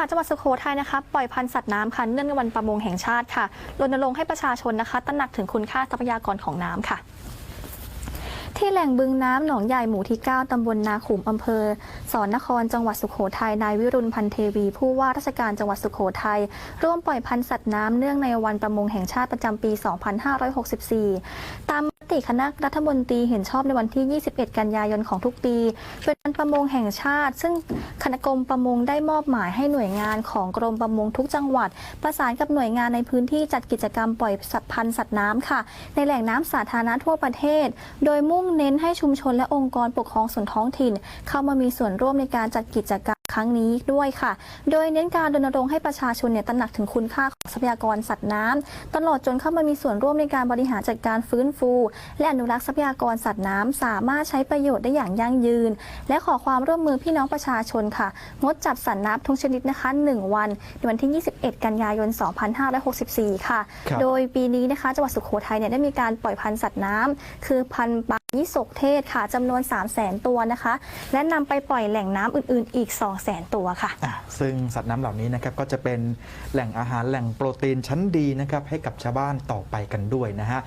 จังหวัดสุโขทัยนะคะปล่อยพันธุ์สัตว์น้ำค่ะเนื่องในวันประมงแห่งชาติค่ะรณรงค์ให้ประชาชนนะคะตระหนักถึงคุณค่าทรัพยากรของน้ำค่ะ ที่แหล่งบึงน้ำหนองใหญ่หมู่ที่ 9 ตำบลนาขุมอำเภอ สอนนครจังหวัดสุโขทัยนายวิรุณพันเทวี ผู้ว่าราชการจังหวัดสุโขทัยร่วมปล่อยพันธุ์สัตว์น้ำเนื่องในวันประมงแห่งชาติประจำปี 2564 ตามม ติคณะรัฐมนตรีเห็นชอบในวันที่ 21 กันยายนของทุกปีเป็นวันประมงแห่งชาติ ซึ่งคณะกรมประมงได้มอบหมายให้หน่วยงานของกรมประมงทุกจังหวัด ประสานกับหน่วยงานในพื้นที่จัดกิจกรรมปล่อยสัตว์พันธุ์สัตว์น้ำค่ะ ในแหล่งน้ำสาธารณะทั่วประเทศ โดยมุ่งเน้นให้ชุมชนและองค์กรปกครองส่วนท้องถิ่น เข้ามามีส่วนร่วมในการจัดกิจกรรม รั้งนี้ด้วยค่ะ โดยเน้นการรณรงค์ให้ประชาชนเนี่ยตระหนักถึงคุณค่าของทรัพยากรสัตว์น้ำตลอดจนเข้ามามีส่วนร่วมในการบริหารจัดการฟื้นฟู และอนุรักษ์ทรัพยากรสัตว์น้ำสามารถใช้ประโยชน์ได้อย่างยั่งยืน และขอความร่วมมือพี่น้องประชาชนค่ะ งดจับสัตว์น้ำทุกชนิดนะคะ 1 วันในวันที่ 21 กันยายน 2564 ค่ะครับโดยปีนี้นะคะจังหวัดสุโขทัยเนี่ยได้มีการปล่อยพันธุ์สัตว์น้ำคือพันธุ์ปลายี่สกเทศค่ะจำนวน3 0 0 0 0 0 ตัวนะคะ และนำไปปล่อยแหล่งน้ำอื่นๆ อีก 2 0 0 0 0 0 ตัวค่ะ อะซึ่งสัตว์น้ำเหล่านี้นะครับก็จะเป็นแหล่งอาหารแหล่งโปรตีนชั้นดีนะครับให้กับชาวบ้านต่อไปกันด้วยนะฮะ